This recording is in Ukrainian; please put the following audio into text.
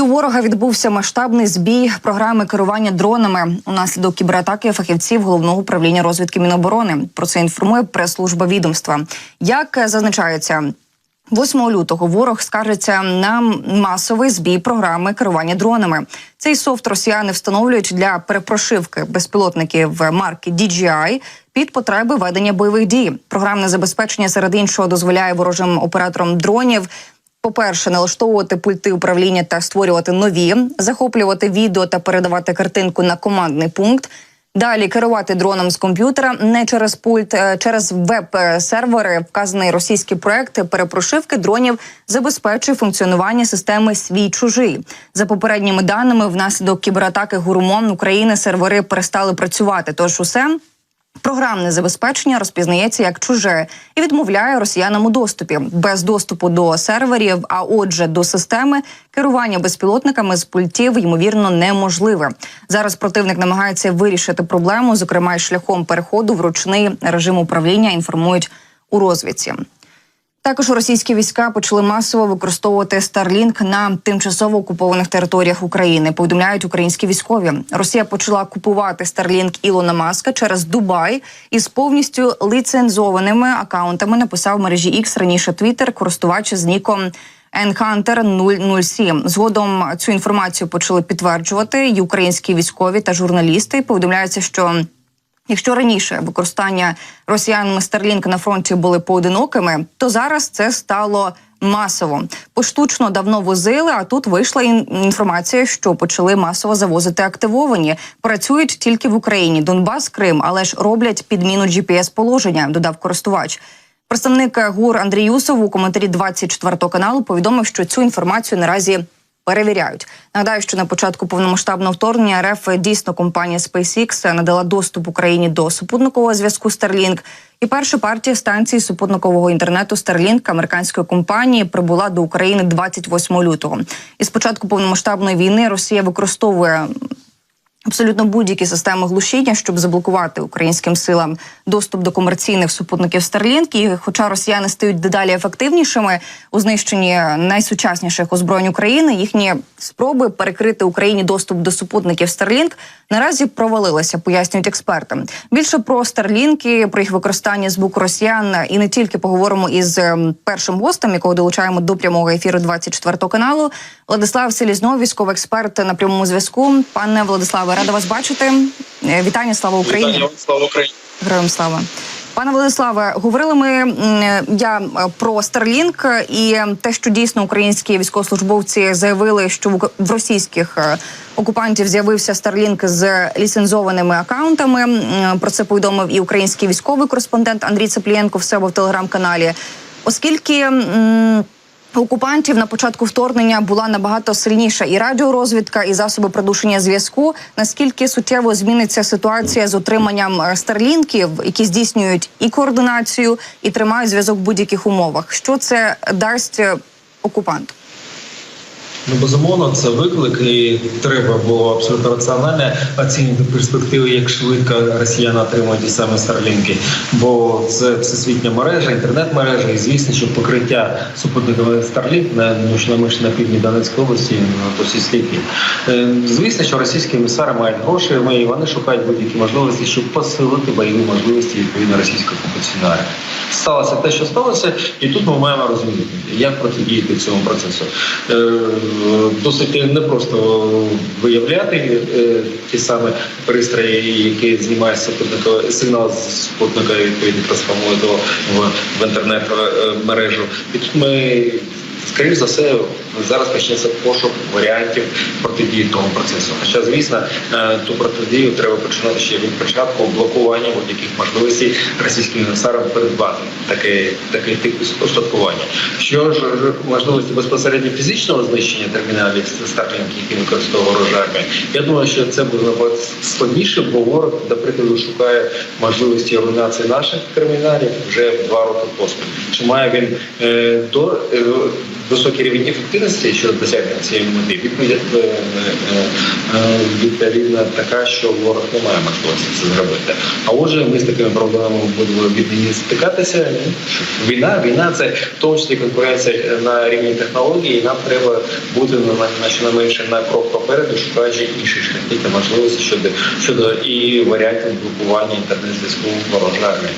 І у ворога відбувся масштабний збій програми керування дронами унаслідок кібератаки фахівців головного управління розвідки Міноборони. Про це інформує прес-служба відомства. Як зазначається. 8 лютого ворог скаржиться на масовий збій програми керування дронами. Цей софт росіяни встановлюють для перепрошивки безпілотників марки DJI під потреби ведення бойових дій. Програмне забезпечення серед іншого дозволяє ворожим операторам дронів. По-перше, налаштовувати пульти управління та створювати нові, захоплювати відео та передавати картинку на командний пункт. Далі керувати дроном з комп'ютера не через пульт, е, через веб-сервери. Вказаний російський проект перепрошивки дронів забезпечує функціонування системи свій чужий. За попередніми даними, внаслідок кібератаки гурмон України сервери перестали працювати. Тож усе Програмне забезпечення розпізнається як чуже і відмовляє росіянам у доступі без доступу до серверів, а отже, до системи керування безпілотниками з пультів ймовірно неможливе. Зараз противник намагається вирішити проблему, зокрема й шляхом переходу в ручний режим управління. Інформують у розвідці. Також російські війська почали масово використовувати Starlink на тимчасово окупованих територіях України. Повідомляють українські військові. Росія почала купувати Starlink Ілона Маска через Дубай із повністю ліцензованими акаунтами. Написав в мережі X раніше Twitter користувач з ніком Енхантер 007. Згодом цю інформацію почали підтверджувати і українські військові та журналісти. Повідомляється, що Якщо раніше використання росіянами Старлінк на фронті були поодинокими, то зараз це стало масово. Поштучно давно возили. А тут вийшла інформація, що почали масово завозити активовані. Працюють тільки в Україні, Донбас, Крим, але ж роблять підміну gps положення. Додав користувач. Представник ГУР Андрій Юсов у коментарі 24 каналу повідомив, що цю інформацію наразі перевіряють. Нагадаю, що на початку повномасштабного вторгнення РФ дійсно компанія SpaceX надала доступ Україні до супутникового зв'язку Starlink. І перша партія станції супутникового інтернету Starlink американської компанії прибула до України 28 лютого. І з початку повномасштабної війни Росія використовує Абсолютно будь-які системи глушіння, щоб заблокувати українським силам доступ до комерційних супутників Starlink. І Хоча росіяни стають дедалі ефективнішими у знищенні найсучасніших озброєнь України, їхні спроби перекрити Україні доступ до супутників Starlink наразі провалилися, пояснюють експерти. Більше про Starlink, про їх використання з боку росіян і не тільки поговоримо із ем, першим гостем, якого долучаємо до прямого ефіру 24 каналу. Владислав Селізнов, військовий експерт на прямому зв'язку. Пане Владиславе, рада вас бачити. Е, вітання, слава Україні! Вітання, слава Україні! Героям слава. Пане Владиславе, говорили ми я е, про Starlink і те, що дійсно українські військовослужбовці заявили, що в російських е, окупантів з'явився Starlink з ліцензованими акаунтами. Про це повідомив і український військовий кореспондент Андрій Цеплієнко в себе в телеграм-каналі, оскільки окупантів на початку вторгнення була набагато сильніша і радіорозвідка, і засоби придушення зв'язку. Наскільки суттєво зміниться ситуація з отриманням е, старлінків, які здійснюють і координацію, і тримають зв'язок в будь-яких умовах? Що це дасть е, окупанту? Ну, безумовно, це виклик, і треба було абсолютно раціонально оцінити перспективи, як швидко росіяни отримують ті самі старлінки. Бо це всесвітня мережа, інтернет-мережа, і звісно, що покриття супутникових старлінк на ну, на півдні Донецької області ну, досить стійкі. Е, звісно, що російські емісари мають гроші, і вони шукають будь-які можливості, щоб посилити бойові можливості відповідно російської окупаційної армії. Сталося те, що сталося, і тут ми маємо розуміти, як протидіяти цьому процесу. Е, досить непросто виявляти е, ті самі пристрої, які знімають сигнал з супутника відповідно відповідно до в, в інтернет е, мережу. І тут ми скоріш за все зараз почнеться пошук варіантів протидії тому процесу. Хоча, звісно, е, ту протидію треба починати ще від початку блокування будь-яких можливостей російським гусарам передбати такий такий тип устаткування. Що ж можливості безпосередньо фізичного знищення терміналів Starlink, які використовує ворожа я думаю, що це буде складніше, бо ворог, до прикладу, шукає можливості організації наших терміналів вже два роки поспіль. Чи має він е, до е, високий рівень ефективності щодо досягнення цієї мети, відповідь е, е, е, відповідно така, що ворог не має можливості це зробити. А отже, ми з такими проблемами будемо від стикатися. Війна, війна це в тому числі конкуренція на рівні технологій. і Нам треба бути на на щонайменше на крок попереду, шукаючи інші шляхи та можливості щодо щодо і варіантів блокування інтернет-зв'язку ворожої армії.